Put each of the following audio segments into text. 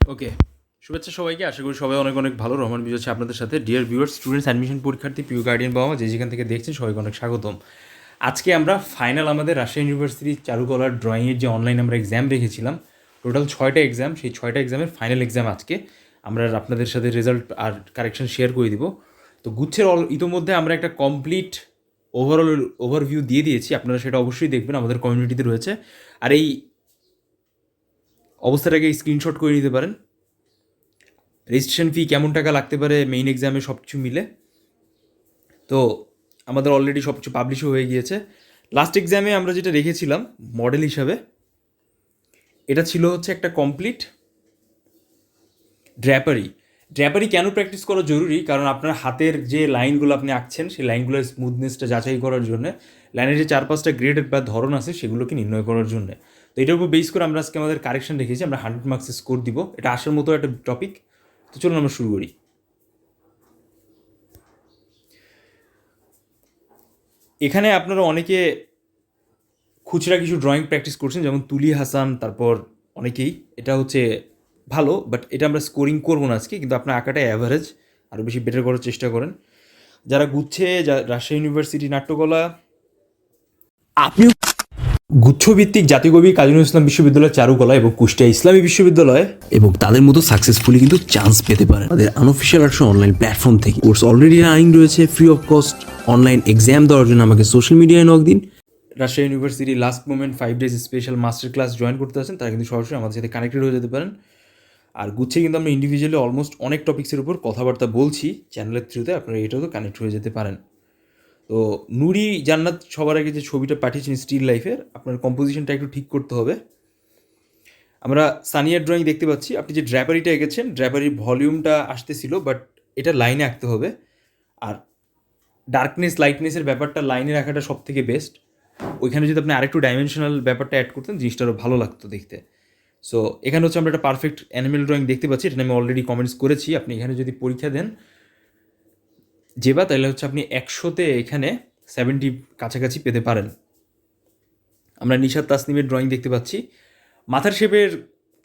ওকে, শুভেচ্ছা সবাইকে। আশা করি সবাই অনেক অনেক ভালো। রহমান বিজয় হচ্ছে আপনাদের সাথে। ডিয়ার ভিউয়ার্স স্টুডেন্টস অ্যাডমিশন পরীক্ষার্থী পিউ গার্ডিয়ান বাবা যে যেখান থেকে দেখছেন, সবাইকে অনেক স্বাগতম। আজকে আমরা ফাইনাল আমাদের রাজশাহী ইউনিভার্সিটির চারুকলার ড্রয়িংয়ের যে অনলাইন আমরা এক্সাম রেখেছিলাম টোটাল ছয়টা এক্সাম সেই ছয়টা এক্সামের ফাইনাল এক্সাম আজকে। আমরা আপনাদের সাথে রেজাল্ট আর কারেকশন শেয়ার করে দিব। তো গুচ্ছের অল ইতোমধ্যে আমরা একটা কমপ্লিট ওভারঅল ওভারভিউ দিয়ে দিয়েছি। আপনারা সেটা অবশ্যই দেখবেন, আমাদের কমিউনিটিতে রয়েছে। আর এই অবস্থাটাকে স্ক্রিনশট করে নিতে পারেন। রেজিস্ট্রেশন ফি কেমন টাকা লাগতে পারে মেইন এক্সামে সব কিছু মিলে। তো আমাদের অলরেডি সব কিছু পাবলিশও হয়ে গিয়েছে। লাস্ট এক্সামে আমরা যেটা রেখেছিলাম মডেল হিসাবে, এটা ছিল হচ্ছে একটা কমপ্লিট ড্র্যাপারি ড্র্যাপারি কেন প্র্যাকটিস করা জরুরি? কারণ আপনার হাতের যে লাইনগুলো আপনি আঁকছেন, সেই লাইনগুলোর স্মুথনেসটা যাচাই করার জন্য লাইনের যে চার পাঁচটা গ্রেড বা ধরন আছে, সেগুলোকে নির্ণয় করার জন্য। তো এটার উপর বেস করে আমরা আজকে আমাদের কারেকশন রেখেছি আমরা হান্ড্রেড মার্কসের স্কোর দিব। এটা আসার মতো একটা টপিক তো চলুন আমরা শুরু করি। এখানে আপনারা অনেকে খুচরা কিছু ড্রয়িং প্র্যাকটিস করছেন, যেমন তুলি হাসান, তারপর অনেকেই। এটা হচ্ছে ভালো বাট এটা আমরা স্কোরিং করব না আজকে, কিন্তু আপনার আঁকাটা অ্যাভারেজ আরও বেশি বেটার করার চেষ্টা করেন। যারা গুচ্ছে রাজশাহী ইউনিভার্সিটি নাট্যকলা, আপনিও গুচ্ছভিত্তিক জাতীয়কবি কাজী ইসলাম বিশ্ববিদ্যালয় চারুকলা এবং কুষ্টিয়া ইসলামী বিশ্ববিদ্যালয় এবং তাদের মতো সাকসেসফুলি কিন্তু চান্স পেতে পারেন তাদের আনঅফিসিয়াল আর্টস অনলাইন প্ল্যাটফর্ম থেকে। কোর্স অলরেডি রানিং রয়েছে free of cost online exam দেওয়ার জন্য আমাকে সোশ্যাল মিডিয়ায় নক দিন। Rajshahi university last moment five days special master class join করতে আছেন তারা কিন্তু সরাসরি আমাদের সাথে কানেক্টেড হয়ে যেতে পারেন। আর গুচ্ছে কিন্তু আমরা ইন্ডিভিজুয়ালি অলমোস্ট অনেক টপিক্সের উপর কথাবার্তা বলছি চ্যানেলের থ্রুতে আপনারা এটাও তো কানেক্ট হয়ে যেতে পারেন। তো নুরি জান্নাত সবার আগে যে ছবিটা পাঠিয়েছেন স্টিল লাইফের, আপনার কম্পোজিশনটা একটু ঠিক করতে হবে। আমরা সানিয়ার ড্রয়িং দেখতে পাচ্ছি। আপনি যে ড্র্যাপারিটা এঁকেছেন ড্র্যাপারির ভলিউমটা আসতেছিল বাট এটা লাইনে আঁকতে হবে। আর ডার্কনেস লাইটনেসের ব্যাপারটা লাইনে রাখাটা সব থেকে বেস্ট ওইখানে যদি আপনি আরেকটু ডাইমেনশনাল ব্যাপারটা অ্যাড করতেন, জিনিসটা আরও ভালো লাগতো দেখতে। সো এখানে হচ্ছে আমরা একটা পারফেক্ট অ্যানিমেল ড্রয়িং দেখতে পাচ্ছি। এটা আমি অলরেডি কমেন্টস করেছি। আপনি এখানে যদি পরীক্ষা দেন যেবা তাহলে হচ্ছে আপনি একশোতে এখানে সেভেন্টি কাছাকাছি পেতে পারেন। আমরা নিশাদ তাসনিমের ড্রয়িং দেখতে পাচ্ছি। মাথার শেপের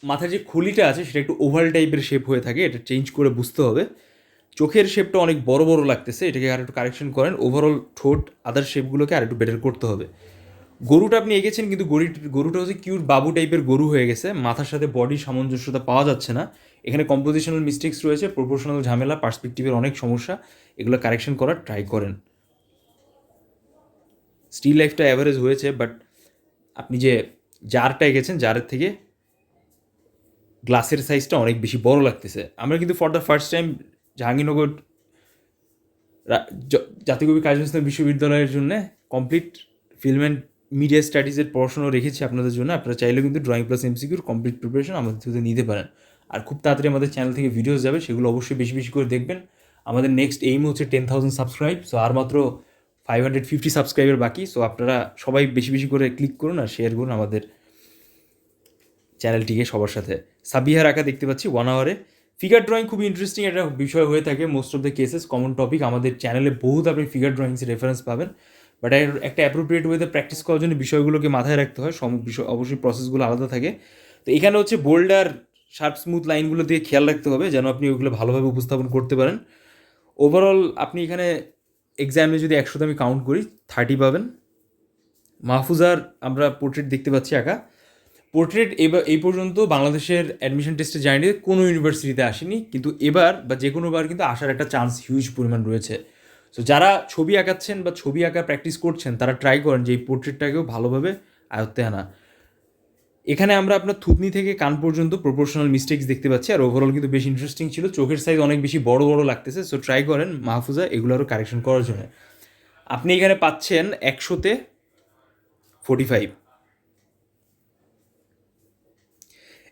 মাথার যে খুলিটা আছে সেটা একটু ওভাল টাইপের শেপ হয়ে থাকে, এটা চেঞ্জ করে বুঝতে হবে। চোখের শেপটা অনেক বড় বড় লাগতেছে, এটাকে আর একটু কারেকশন করেন। ওভারঅল ঠোঁট আদার শেপগুলোকে আর একটু বেটার করতে হবে। গরুটা আপনি এঁকেছেন, কিন্তু গরু গরুটা হচ্ছে কিউট বাবু টাইপের গরু হয়ে গেছে। মাথার সাথে বডি সামঞ্জস্যতা পাওয়া যাচ্ছে না। এখানে কম্পোজিশনাল মিস্টেক্স রয়েছে প্রপোর্শনাল ঝামেলা পার্সপেক্টিভের অনেক সমস্যা। এগুলো কারেকশন করার ট্রাই করেন। স্টিল লাইফটা অ্যাভারেজ হয়েছে বাট আপনি যে জারটা এঁকেছেন, জারের থেকে গ্লাসের সাইজটা অনেক বেশি বড় লাগতেছে। আমরা কিন্তু for the first time Jahangirnagar রা- জ- জাতীয় কবি কাজী বিশ্ববিদ্যালয়ের জন্য কমপ্লিট ফিল্ম অ্যান্ড মিডিয়া স্টাডিজের পড়াশোনা রেখেছি আপনাদের জন্য। আপনারা চাইলেও কিন্তু ড্রয়িং প্লাস এমসিকিউর কমপ্লিট প্রিপারেশন আমাদের থেকে নিতে পারেন। আর খুব তাড়াতাড়ি আমাদের চ্যানেল থেকে ভিডিওস যাবে, সেগুলো অবশ্যই বেশি বেশি করে দেখবেন। আমাদের নেক্সট এইম হচ্ছে টেন থাউজেন্ড সাবস্ক্রাইব সো আর মাত্র ফাইভ হান্ড্রেড ফিফটি সাবস্ক্রাইবার বাকি সো আপনারা সবাই বেশি বেশি করে ক্লিক করুন আর শেয়ার করুন আমাদের চ্যানেলটিকে সবার সাথে। সাবিহার আঁকা দেখতে পাচ্ছি ওয়ান আওয়ারে ফিগার ড্রয়িং খুবই ইন্টারেস্টিং একটা বিষয় হয়ে থাকে। Most of the cases common topic আমাদের চ্যানেলে বহুত আপনি ফিগার ড্রয়িংসের রেফারেন্স পাবেন। বাট একটা অ্যাপ্রোপ্রিয়েট ওয়েতে প্র্যাকটিস করার জন্য বিষয়গুলোকে মাথায় রাখতে হয়। সম বিষয় অবশ্যই প্রসেসগুলো আলাদা থাকে। তো এখানে হচ্ছে বোল্ডার শার্প স্মুথ লাইনগুলো দিয়ে খেয়াল রাখতে হবে যেন আপনি ওইগুলো ভালোভাবে উপস্থাপন করতে পারেন। ওভারঅল আপনি এখানে এক্সামে যদি একশোতে আমি কাউন্ট করি থার্টি পাবেন। মাহফুজার আমরা পোর্ট্রেট দেখতে পাচ্ছি আঁকা পোর্ট্রেট এবার, এই পর্যন্ত বাংলাদেশের অ্যাডমিশন টেস্টে জার্নিতে কোনো ইউনিভার্সিটিতে আসেনি। কিন্তু এবার বা যে কোনোবার কিন্তু আসার একটা চান্স হিউজ পরিমাণ রয়েছে। সো যারা ছবি আঁকাচ্ছেন বা ছবি আঁকা প্র্যাকটিস করছেন, তারা ট্রাই করেন যে এই পোর্ট্রেটটাকেও ভালোভাবে আয়ত্তে আনা। এখানে আমরা আপনার থুতনি থেকে কান পর্যন্ত প্রপোর্শনাল মিস্টেক্স দেখতে পাচ্ছি, আর ওভারঅল কিন্তু বেশ ইন্টারেস্টিং ছিল। চোখের সাইজ অনেক বেশি বড় বড় লাগতেছে সো ট্রাই করেন মাহফুজা এগুলো আরও কারেকশন করার জন্য। আপনি এখানে পাচ্ছেন একশোতে ফোর্টি ফাইভ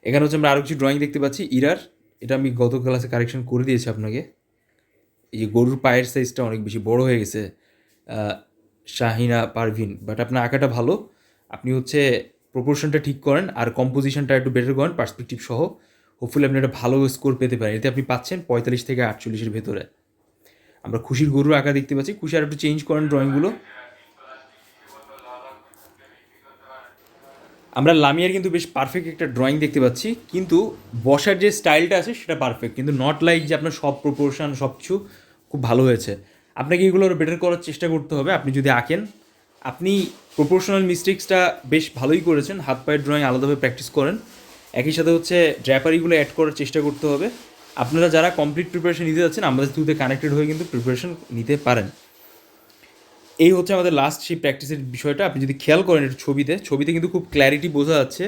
এখানে হচ্ছে আমরা আরও কিছু ড্রয়িং দেখতে পাচ্ছি, ইরার। এটা আমি গত ক্লাসে কারেকশন করে দিয়েছি আপনাকে। এই গরুর পায়ের সাইজটা অনেক বেশি বড় হয়ে গেছে শাহিনা, পারভিন বাট আপনার আঁকাটা ভালো। আপনি হচ্ছে প্রপোর্শনটা ঠিক করেন আর কম্পোজিশনটা একটু বেটার করেন পার্সপেক্টিভ সহ। হোপফুলি আপনি একটা ভালো স্কোর পেতে পারেন। এতে আপনি পাচ্ছেন পঁয়তাল্লিশ থেকে আটচল্লিশের ভেতরে। আমরা খুশির গরুর আঁকা দেখতে পাচ্ছি। খুশি আর একটু চেঞ্জ করেন ড্রয়িংগুলো আমরা লামিয়ার কিন্তু বেশ পারফেক্ট একটা ড্রয়িং দেখতে পাচ্ছি। কিন্তু বসার যে স্টাইলটা আছে সেটা পারফেক্ট কিন্তু নট লাইক যে আপনার সব প্রপোর্শন সব কিছু খুব ভালো হয়েছে। আপনাকে এগুলো বেটার করার চেষ্টা করতে হবে। আপনি যদি আঁকেন, আপনি প্রপোর্শনাল মিস্টেক্সটা বেশ ভালোই করেছেন। হাত পায়ের ড্রয়িং আলাদাভাবে প্র্যাকটিস করেন। একই সাথে হচ্ছে ড্র্যাপারিগুলো অ্যাড করার চেষ্টা করতে হবে। আপনারা যারা কমপ্লিট প্রিপারেশন নিতে যাচ্ছেন, আমাদের থ্রুতে কানেক্টেড হয়ে কিন্তু প্রিপারেশন নিতে পারেন। এই হচ্ছে আমাদের লাস্ট সেই প্র্যাকটিসের বিষয়টা। আপনি যদি খেয়াল করেন একটু ছবিতে ছবিতে কিন্তু খুব ক্ল্যারিটি বোঝা যাচ্ছে।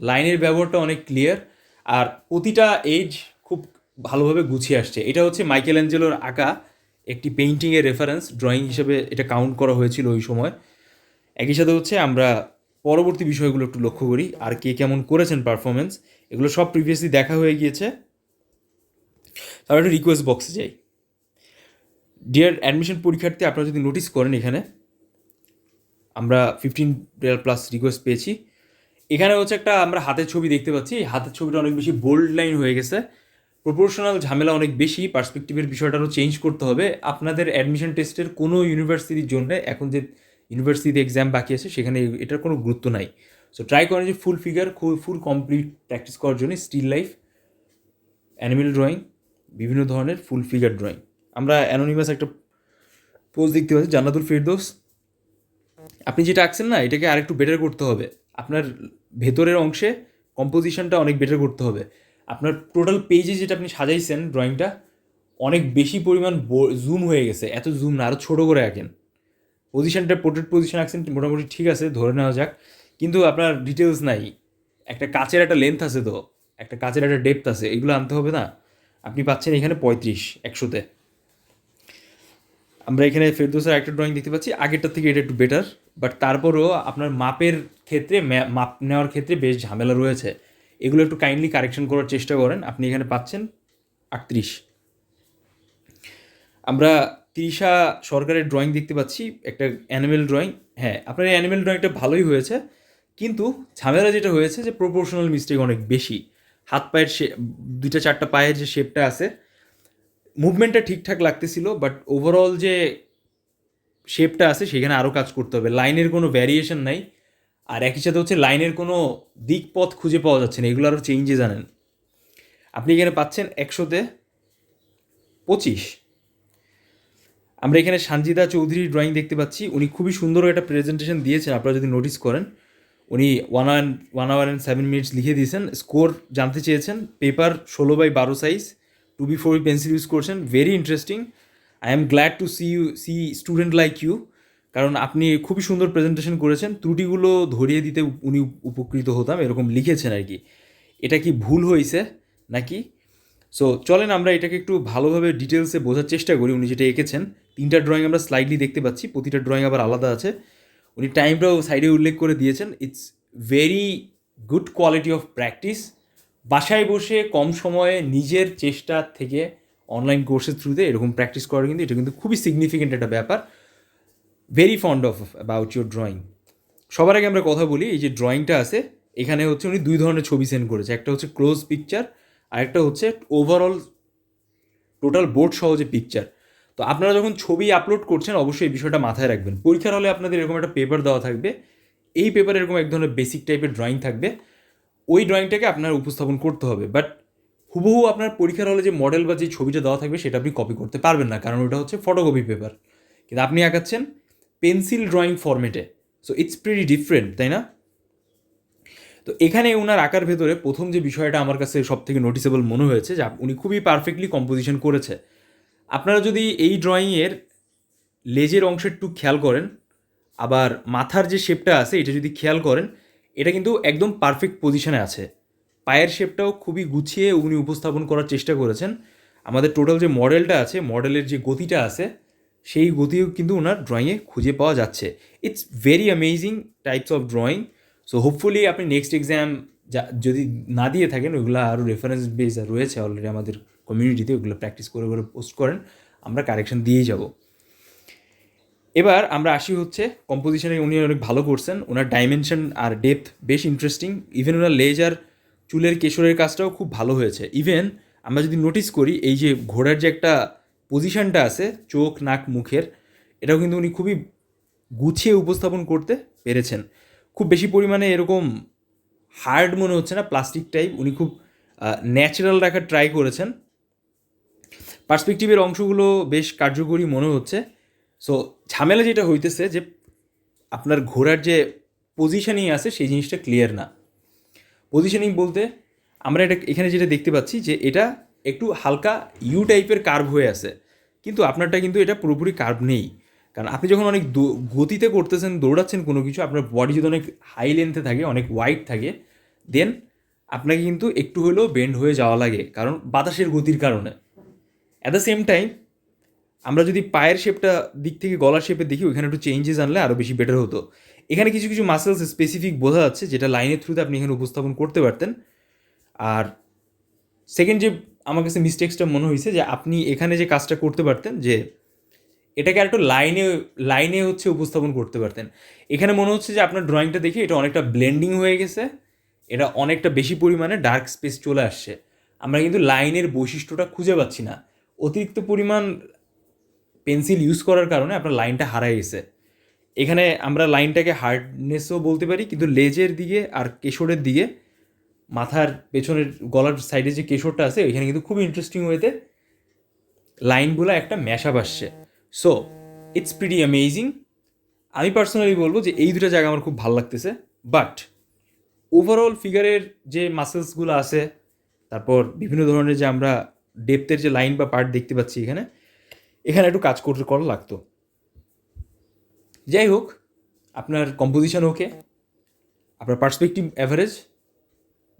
লাইনের ব্যবহারটা অনেক ক্লিয়ার আর প্রতিটা এজ খুব ভালোভাবে গুছিয়ে আসছে। এটা হচ্ছে মাইকেল অ্যাঞ্জেলোর আঁকা। একটি পেইন্টিংয়ের রেফারেন্স ড্রয়িং হিসেবে এটা কাউন্ট করা হয়েছিল ওই সময়। একই সাথে হচ্ছে আমরা পরবর্তী বিষয়গুলো একটু লক্ষ্য করি, আর কে কেমন করেছেন পারফরমেন্স এগুলো সব প্রিভিয়াসলি দেখা হয়ে গিয়েছে। তারপর একটু রিকোয়েস্ট বক্সে যাই। ডিয়ার অ্যাডমিশন পরীক্ষার্থী, আপনারা যদি নোটিস করেন এখানে, আমরা ফিফটিন প্লাস রিকোয়েস্ট পেয়েছি। এখানে হচ্ছে একটা আমরা হাতের ছবি দেখতে পাচ্ছি হাতের ছবিটা অনেক বেশি বোল্ড লাইন হয়ে গেছে। প্রপোর্শনাল ঝামেলা অনেক বেশি পার্সপেক্টিভের বিষয়টারও চেঞ্জ করতে হবে। আপনাদের অ্যাডমিশন টেস্টের কোনো ইউনিভার্সিটির জন্য এখন যে ইউনিভার্সিটিতে এক্সাম বাকি আছে, সেখানে এটার কোনো গুরুত্ব নাই। সো ট্রাই করেন যে full figure full complete practice করার জন্য স্টিল লাইফ অ্যানিমেল ড্রয়িং বিভিন্ন ধরনের ফুল ফিগার ড্রয়িং আমরা অ্যানোনিমাস একটা পোজ দেখতে পাচ্ছি, জান্নাতুল ফেরদোস। আপনি যেটা আঁকছেন না, এটাকে আরেকটু বেটার করতে হবে। আপনার ভেতরের অংশে কম্পোজিশনটা অনেক বেটার করতে হবে। আপনার টোটাল পেজে যেটা আপনি সাজাইছেন ড্রয়িংটা অনেক বেশি পরিমাণ জুম হয়ে গেছে। এত জুম না আরও ছোটো করে আঁকেন। পজিশনটা পোর্ট্রেট পজিশন আঁকছেন, মোটামুটি ঠিক আছে, ধরে নেওয়া যাক। কিন্তু আপনার ডিটেলস নাই। একটা কাচের একটা লেন্থ আছে তো, একটা কাচের একটা ডেপথ আছে, এগুলো আনতে হবে না। আপনি পাচ্ছেন এখানে পঁয়ত্রিশ একশোতে। আমরা এখানে ফেরদোসের একটা ড্রয়িং দেখতে পাচ্ছি, আগেরটার থেকে এটা একটু বেটার বাট তারপরেও আপনার মাপের ক্ষেত্রে মাপ নেওয়ার ক্ষেত্রে বেশ ঝামেলা রয়েছে। এগুলো একটু কাইন্ডলি কারেকশন করার চেষ্টা করেন। আপনি এখানে পাচ্ছেন আটত্রিশ। আমরা তিরিশা সরকারের ড্রয়িং দেখতে পাচ্ছি, একটা অ্যানিমেল ড্রয়িং হ্যাঁ আপনার এই অ্যানিমেল ড্রয়িংটা ভালোই হয়েছে, কিন্তু ঝামেলা যেটা হয়েছে যে প্রপোর্শনাল মিস্টেক অনেক বেশি। হাত পায়ের শে দুইটা চারটা পায়ের যে শেপটা আছে মুভমেন্টটা ঠিকঠাক লাগতেছিল বাট ওভারঅল যে শেপটা আছে, সেখানে আরও কাজ করতে হবে। লাইনের কোনো ভ্যারিয়েশন নাই। আর একই সাথে হচ্ছে লাইনের কোনো দিক পথ খুঁজে পাওয়া যাচ্ছে না এগুলো আরও চেঞ্জে জানেন আপনি এখানে পাচ্ছেন একশোতে পঁচিশ। আমরা এখানে সানজিদা চৌধুরীর ড্রয়িং দেখতে পাচ্ছি, উনি খুবই সুন্দর একটা প্রেজেন্টেশন দিয়েছেন, আপনারা যদি নোটিস করেন। উনি one hour one hour and seven minutes লিখে দিয়েছেন স্কোর জানতে চেয়েছেন পেপার ষোলো বাই বারো size two B four pencil use করছেন very interesting I am glad to see you see student like you কারণ আপনি খুবই সুন্দর প্রেজেন্টেশন করেছেন। ত্রুটিগুলো ধরিয়ে দিতে উনি উপকৃত হতাম, এরকম লিখেছেন আর কি। এটা কি ভুল হয়েছে নাকি? সো চলেন আমরা এটাকে একটু ভালোভাবে ডিটেলসে বোঝার চেষ্টা করি। উনি যেটা এঁকেছেন, তিনটা ড্রয়িং আমরা স্লাইডলি দেখতে পাচ্ছি, প্রতিটা ড্রয়িং আবার আলাদা আছে। উনি টাইমটাও সাইডে উল্লেখ করে দিয়েছেন it's very good quality of practice বাসায় বসে কম সময়ে নিজের চেষ্টা থেকে অনলাইন কোর্সের থ্রুতে এরকম প্র্যাকটিস করা কিন্তু এটা কিন্তু খুবই সিগনিফিকেন্ট একটা ব্যাপার। Very fond of about your drawing সবার আগে আমরা কথা বলি, এই যে ড্রয়িংটা আছে, এখানে হচ্ছে উনি দুই ধরনের ছবি সেন্ড করেছে। একটা হচ্ছে ক্লোজ পিকচার আর একটা হচ্ছে ওভারঅল টোটাল বোর্ড সহ যে পিকচার তো আপনারা যখন ছবি আপলোড করছেন, অবশ্যই এই বিষয়টা মাথায় রাখবেন। পরীক্ষার হলে আপনাদের এরকম একটা পেপার দেওয়া থাকবে। এই পেপারে এরকম এক ধরনের বেসিক টাইপের ড্রয়িং থাকবে। ওই ড্রয়িংটাকে আপনার উপস্থাপন করতে হবে। বাট হুবহু আপনার পরীক্ষার হলে যে মডেল বা যে ছবিটা দেওয়া থাকবে, সেটা আপনি কপি করতে পারবেন না। কারণ ওটা হচ্ছে ফটোকপি পেপার কিন্তু আপনি আঁকাচ্ছেন পেন্সিল ড্রয়িং ফরম্যাটে। সো ইটস প্রিটি ডিফারেন্ট তাই না? তো এখানে ওনার আঁকার ভেতরে প্রথম যে বিষয়টা আমার কাছে সব থেকে নোটিসেবল মনে হয়েছে, যে উনি খুবই পারফেক্টলি কম্পোজিশন করেছে। আপনারা যদি এই ড্রয়িংয়ের লেজের অংশের একটু খেয়াল করেন, আবার মাথার যে শেপটা আছে, এটা যদি খেয়াল করেন, এটা কিন্তু একদম পারফেক্ট পজিশনে আছে। পায়ের শেপটাও খুবই গুছিয়ে উনি উপস্থাপন করার চেষ্টা করেছেন। আমাদের টোটাল যে মডেলটা আছে মডেলের যে গতিটা আছে সেই গতিও কিন্তু ওনার ড্রয়িংয়ে খুঁজে পাওয়া যাচ্ছে। It's very amazing types of drawing so hopefully আপনি নেক্সট এক্সাম যা, যদি না দিয়ে থাকেন, ওইগুলো আরও রেফারেন্স বেস রয়েছে অলরেডি আমাদের কমিউনিটিতে ওগুলো প্র্যাকটিস করে করে পোস্ট করেন, আমরা কারেকশন দিয়েই যাব। এবার আমরা আসি হচ্ছে কম্পোজিশনে উনি অনেক ভালো করছেন, ওনার ডাইমেনশন আর ডেপথ বেশ ইন্টারেস্টিং ইভেন ওনার লেজার চুলের কেশরের কাজটাও খুব ভালো হয়েছে। ইভেন আমরা যদি নোটিস করি, এই যে ঘোড়ার যে একটা পজিশনটা আছে, চোখ, নাক, মুখের, এটাও কিন্তু উনি খুবই গুছিয়ে উপস্থাপন করতে পেরেছেন। খুব বেশি পরিমাণে এরকম হার্ড মনে হচ্ছে না প্লাস্টিক টাইপ উনি খুব ন্যাচারাল রাখার ট্রাই করেছেন। পার্সপেক্টিভের অংশগুলো বেশ কার্যকরী মনে হচ্ছে। সো ঝামেলা যেটা হইতেছে যে, আপনার ঘোড়ার যে পজিশনিং আছে, সেই জিনিসটা ক্লিয়ার না। পজিশনিং বলতে আমরা এটা এখানে যেটা দেখতে পাচ্ছি যে, এটা একটু হালকা ইউ টাইপের কার্ভ হয়ে আছে। কিন্তু আপনারটা কিন্তু এটা পুরোপুরি কার্ভ নেই। কারণ আপনি যখন অনেক গতিতে করতেছেন, দৌড়াচ্ছেন কোনো কিছু, আপনার বডি যদি অনেক হাই লেন্থে থাকে, অনেক ওয়াইড থাকে দেন আপনাকে কিন্তু একটু হলেও বেন্ড হয়ে যাওয়া লাগে, কারণ বাতাসের গতির কারণে। অ্যাট দ্য সেম টাইম আমরা যদি পায়ের শেপটা দিক থেকে গলার শেপে দেখি, ওইখানে একটু চেঞ্জেস আনলে আরও বেশি বেটার হতো। এখানে কিছু কিছু মাসেলস স্পেসিফিক বোঝা যাচ্ছে, যেটা লাইনের থ্রুতে আপনি এখানে উপস্থাপন করতে পারতেন। আর সেকেন্ড যে আমার কাছে মিস্টেক্সটা মনে হয়েছে যে আপনি এখানে যে কাজটা করতে পারতেন, যে এটাকে আর একটু লাইনে লাইনে হচ্ছে উপস্থাপন করতে পারতেন। এখানে মনে হচ্ছে যে আপনার ড্রয়িংটা দেখে এটা অনেকটা ব্লেন্ডিং হয়ে গেছে, এটা অনেকটা বেশি পরিমাণে ডার্ক স্পেস চলে আসছে। আমরা কিন্তু লাইনের বৈশিষ্ট্যটা খুঁজে পাচ্ছি না। অতিরিক্ত পরিমাণ পেন্সিল ইউজ করার কারণে আপনার লাইনটা হারায় গেছে। এখানে আমরা লাইনটাকে হার্ডনেসও বলতে পারি, কিন্তু লেজের দিকে আর কেশরের দিকে মাথার পেছনের গলার সাইডে যে কেশরটা আছে, ওইখানে কিন্তু খুব ইন্টারেস্টিং ওয়েতে লাইনগুলো একটা ম্যাশআপ আসছে। সো ইটস প্রিটি অ্যামেজিং আমি পার্সোনালি বলব যে এই দুটো জায়গা আমার খুব ভালো লাগতেছে। বাট ওভারঅল ফিগারের যে মাসেলসগুলো আছে, তারপর বিভিন্ন ধরনের যে আমরা ডেপথের যে লাইন বা পার্ট দেখতে পাচ্ছি এখানে এখানে একটু কাজ করতে করা লাগতো। যাই হোক, আপনার কম্পোজিশন ওকে আপনার পার্সপেক্টিভ অ্যাভারেজ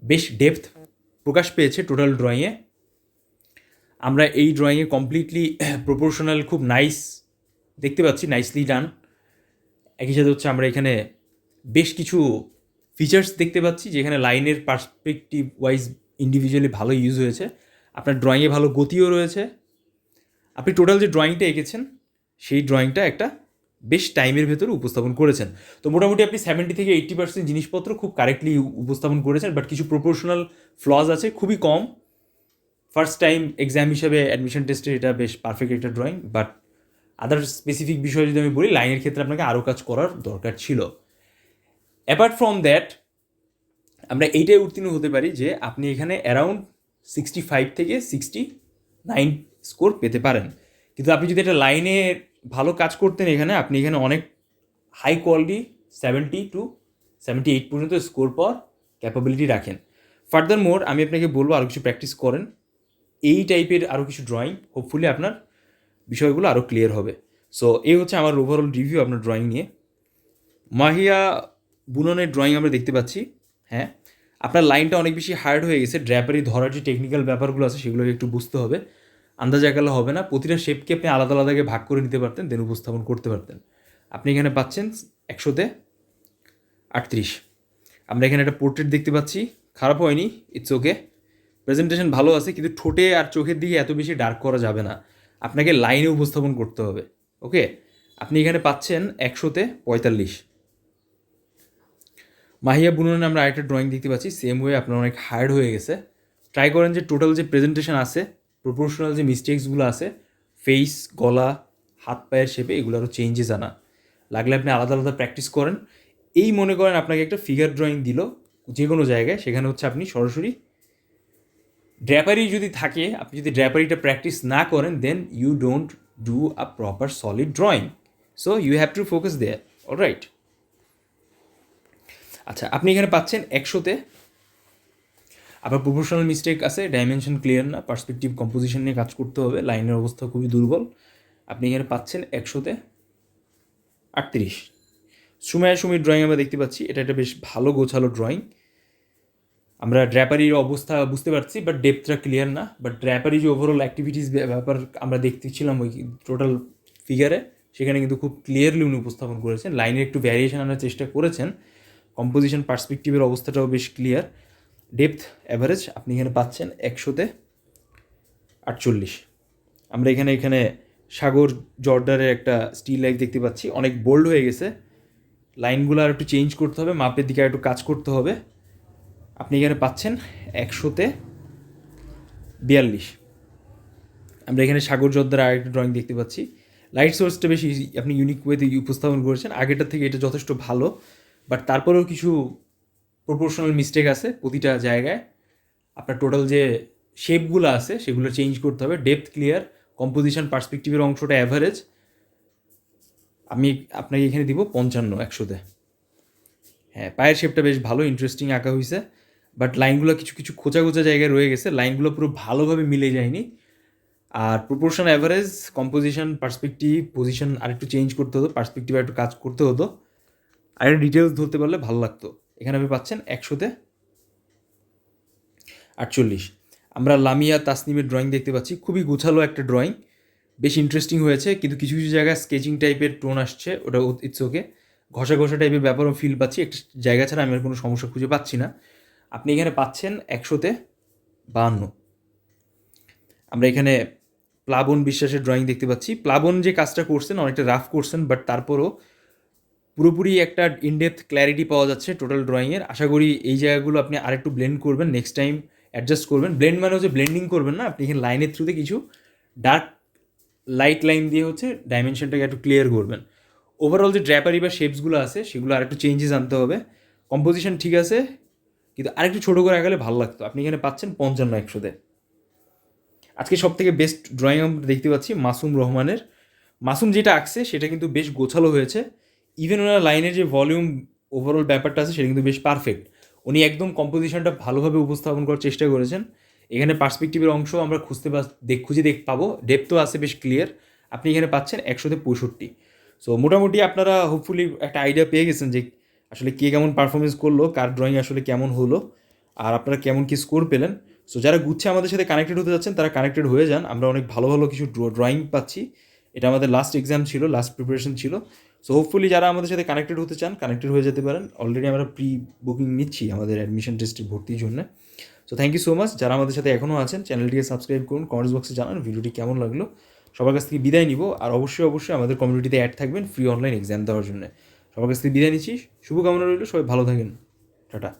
বেশ ডেপথ প্রকাশ পেয়েছে টোটাল ড্রয়িংয়ে আমরা এই ড্রয়িংয়ে কমপ্লিটলি প্রপোর্শনাল খুব নাইস দেখতে পাচ্ছি নাইসলি ডান একই সাথে হচ্ছে আমরা এখানে বেশ কিছু ফিচার্স দেখতে পাচ্ছি, যেখানে লাইনের পার্সপেক্টিভ ওয়াইজ ইন্ডিভিজুয়ালি ভালো ইউজ হয়েছে। আপনার ড্রয়িংয়ে ভালো গতিও রয়েছে। আপনি টোটাল যে ড্রয়িংটা এঁকেছেন, সেই ড্রয়িংটা একটা বেশ টাইমের ভেতরে উপস্থাপন করেছেন। তো মোটামুটি আপনি সেভেন্টি থেকে এইট্টি পার্সেন্ট জিনিসপত্র খুব কারেক্টলি উপস্থাপন করেছেন বাট কিছু প্রপোর্শনাল ফ্লজ আছে, খুবই কম। ফার্স্ট টাইম এক্সাম হিসাবে অ্যাডমিশন টেস্টে এটা বেশ পারফেক্ট একটা ড্রয়িং বাট আদার স্পেসিফিক বিষয় যদি আমি বলি লাইনের ক্ষেত্রে আপনাকে আরও কাজ করার দরকার ছিল। অ্যাপার্ট ফ্রম দ্যাট আমরা এইটাই উত্তীর্ণ হতে পারি যে আপনি এখানে অ্যারাউন্ড সিক্সটি ফাইভ থেকে সিক্সটি নাইন স্কোর পেতে পারেন। কিন্তু আপনি যদি একটা লাইনে ভালো কাজ করতেন এখানে। আপনি এখানে অনেক high quality seventy two seventy eight পর্যন্ত স্কোর পাওয়ার ক্যাপাবিলিটি রাখেন। ফার্দার মোর আমি আপনাকে বলব আরও কিছু প্র্যাকটিস করেন। এই টাইপের আরও কিছু ড্রয়িং হোপফুলি আপনার বিষয়গুলো আরও ক্লিয়ার হবে। সো এই হচ্ছে আমার ওভারঅল রিভিউ আপনার ড্রয়িং নিয়ে। মাহিয়া বুননের ড্রয়িং আমরা দেখতে পাচ্ছি। হ্যাঁ আপনার লাইনটা অনেক বেশি হার্ড হয়ে গেছে। ড্র্যাপারি ধরার যে টেকনিক্যাল ব্যাপারগুলো আছে সেগুলোকে একটু বুঝতে হবে। আন্দাজ একালে হবে না। প্রতিটা শেপকে আপনি আলাদা আলাদাকে ভাগ করে নিতে পারতেন দেন উপস্থাপন করতে পারতেন। আপনি এখানে পাচ্ছেন একশোতে আটত্রিশ। আমরা এখানে একটা পোর্ট্রেট দেখতে পাচ্ছি। খারাপ হয়নি ইটস ওকে প্রেজেন্টেশন ভালো আছে, কিন্তু ঠোঁটে আর চোখের দিকে এত বেশি ডার্ক করা যাবে না। আপনাকে লাইনে উপস্থাপন করতে হবে ওকে আপনি এখানে পাচ্ছেন একশোতে পঁয়তাল্লিশ। মাহিয়া বুননে আমরা আরেকটা ড্রয়িং দেখতে পাচ্ছি। সেম ওয়ে আপনার অনেক হার্ড হয়ে গেছে। ট্রাই করেন যে টোটাল যে প্রেজেন্টেশন আছে প্রপোর্শনাল যে মিস্টেক্সগুলো আছে ফেস গলা, হাত পায়ের শেপে এগুলো আরও চেঞ্জেস আনা। লাগলে আপনি আলাদা আলাদা প্র্যাকটিস করেন। এই মনে করেন আপনাকে একটা ফিগার ড্রয়িং দিল যে কোনো জায়গায়, সেখানে হচ্ছে আপনি সরাসরি ড্র্যাপারি যদি থাকে, আপনি যদি ড্র্যাপারিটা প্র্যাকটিস না করেন then you don't do a proper solid drawing so you have to focus there all right আচ্ছা আপনি এখানে পাচ্ছেন একশোতে আবার প্রফেশনাল মিস্টেক আছে ডাইমেনশন ক্লিয়ার না পার্সপেক্টিভ কম্পোজিশন নিয়ে কাজ করতে হবে, লাইনের অবস্থা খুবই দুর্বল। আপনি এখানে পাচ্ছেন একশোতে আটত্রিশ। সুমায়া সুমির ড্রয়িং আমরা দেখতে পাচ্ছি, এটা একটা বেশ ভালো গোছালো ড্রয়িং আমরা ড্র্যাপারির অবস্থা বুঝতে পারছি বাট ডেপথটা ক্লিয়ার না বাট ড্র্যাপারি যে ওভারঅল অ্যাক্টিভিটিস ব্যাপার আমরা দেখতেছিলাম ওই টোটাল ফিগারে সেখানে কিন্তু খুব ক্লিয়ারলি উনি উপস্থাপন করেছেন। লাইনের একটু ভ্যারিয়েশন আনার চেষ্টা করেছেন কম্পোজিশন পার্সপেক্টিভের অবস্থাটাও বেশ ক্লিয়ার ডেপথ অ্যাভারেজ আপনি এখানে পাচ্ছেন একশোতে আটচল্লিশ। আমরা এখানে এখানে সাগর জর্ডারের একটা স্টিল লাইফ দেখতে পাচ্ছি। অনেক বোল্ড হয়ে গেছে। লাইনগুলো আর একটু চেঞ্জ করতে হবে, মাপের দিকে আর একটু কাজ করতে হবে। আপনি এখানে পাচ্ছেন একশোতে বিয়াল্লিশ। আমরা এখানে সাগর জর্দার আরেকটা ড্রয়িং দেখতে পাচ্ছি। লাইট সোর্সটা বেশি, আপনি ইউনিক ওয়েতে উপস্থাপন করেছেন। আগেরটার থেকে এটা যথেষ্ট ভালো। বাট তারপরেও কিছু প্রপোর্শনাল মিস্টেক আছে প্রতিটা জায়গায়। আপনার টোটাল যে শেপগুলো আছে, সেগুলো চেঞ্জ করতে হবে। ডেপথ ক্লিয়ার কম্পোজিশন পার্সপেক্টিভের অংশটা অ্যাভারেজ আমি আপনাকে এখানে দিব পঞ্চান্ন একশোতে। হ্যাঁ পায়ের শেপটা বেশ ভালো ইন্টারেস্টিং আঁকা হয়েছে বাট লাইনগুলো কিছু কিছু খোঁচা খোঁচা জায়গায় রয়ে গেছে। লাইনগুলো পুরো ভালোভাবে মিলে যায়নি। আর proportion average composition perspective position আরেকটু চেঞ্জ করতে হতো পার্সপেক্টিভ একটু কাজ করতে হতো। আর ডিটেলস ধরতে পারলে ভালো লাগতো। এখানে আপনি পাচ্ছেন একশোতে আটচল্লিশ। আমরা লামিয়া তাসনিমের ড্রয়িং দেখতে পাচ্ছি। খুবই গোছালো একটা ড্রয়িং বেশ ইন্টারেস্টিং হয়েছে, কিন্তু কিছু কিছু জায়গায় স্কেচিং টাইপের টোন আসছে, ওটা ইটস ওকে ঘষা ঘষা টাইপের ব্যাপারও ফিল পাচ্ছি। একটা জায়গা ছাড়া আমি আর কোনো সমস্যা খুঁজে পাচ্ছি না। আপনি এখানে পাচ্ছেন একশোতে বাহান্ন। আমরা এখানে প্লাবন বিশ্বাসের ড্রয়িং দেখতে পাচ্ছি। প্লাবন যে কাজটা করছেন, অনেকটা রাফ করছেন বাট তারপরও পুরোপুরি একটা ইনডেপথ ক্ল্যারিটি পাওয়া যাচ্ছে টোটাল ড্রয়িংয়ের আশা করি এই জায়গাগুলো আপনি আরেকটু ব্লেন্ড করবেন নেক্সট টাইম অ্যাডজাস্ট করবেন। ব্লেন্ড মানে হচ্ছে ব্লেন্ডিং করবেন না, আপনি এখানে লাইনের থ্রুতে কিছু ডার্ক লাইট লাইন দিয়ে হচ্ছে ডাইমেনশনটাকে একটু ক্লিয়ার করবেন। ওভারঅল যে ড্র্যাপারি বা শেপসগুলো আছে, সেগুলো আরেকটু চেঞ্জেস আনতে হবে। কম্পোজিশন ঠিক আছে, কিন্তু আরেকটু ছোটো করে আঁকালে ভালো লাগতো। আপনি এখানে পাচ্ছেন পঞ্চান্ন একশোতে আজকে সব থেকে বেস্ট ড্রয়িং আমরা দেখতে পাচ্ছি মাসুম রহমানের। মাসুম যেটা আঁকছে, সেটা কিন্তু বেশ গোছালো হয়েছে। ইভেন ওনার লাইনের যে ভলিউম ওভারঅল ব্যাপারটা আছে, সেটা কিন্তু বেশ পারফেক্ট উনি একদম কম্পোজিশনটা ভালোভাবে উপস্থাপন করার চেষ্টা করেছেন। এখানে পার্সপেক্টিভের অংশ আমরা খুঁজতে দেখ, খুঁজে দেখ, পাবো। ডেপথও আছে বেশ ক্লিয়ার আপনি এখানে পাচ্ছেন একশোতে পঁয়ষট্টি। সো মোটামুটি আপনারা হোপফুলি একটা আইডিয়া পেয়ে গেছেন যে আসলে কে কেমন পারফরমেন্স করল, কার ড্রয়িং আসলে কেমন হলো, আর আপনারা কেমন কি স্কোর পেলেন। সো যারা গুচ্ছে আমাদের সাথে কানেক্টেড হতে যাচ্ছেন, তারা কানেক্টেড হয়ে যান। আমরা অনেক ভালো ভালো কিছু ড্রয়িং পাচ্ছি। এটা আমাদের লাস্ট এক্সাম ছিল লাস্ট প্রিপারেশন ছিল। সো হোপফুলি যারা আমাদের সাথে কানেক্টেড হতে চান কানেক্টেড হয়ে যেতে পারেন। অলরেডি আমরা প্রি বুকিং নিচ্ছি আমাদের অ্যাডমিশন টেস্টে ভর্তির জন্য। So thank you so much যারা আমাদের সাথে এখনও আছেন চ্যানেলটিকে সাবস্ক্রাইব করুন কমেন্টস বক্সে জানান ভিডিওটি কেমন লাগল? সবার কাছ থেকে বিদায় নিব। আর অবশ্যই অবশ্যই আমাদের কমিউনিটিতে অ্যাড থাকবেন ফ্রি অনলাইন এক্সাম দেওয়ার জন্য। সবার কাছ থেকে বিদায় নিচ্ছি। শুভকামনা রইল। সবাই ভালো থাকেন। টাটা।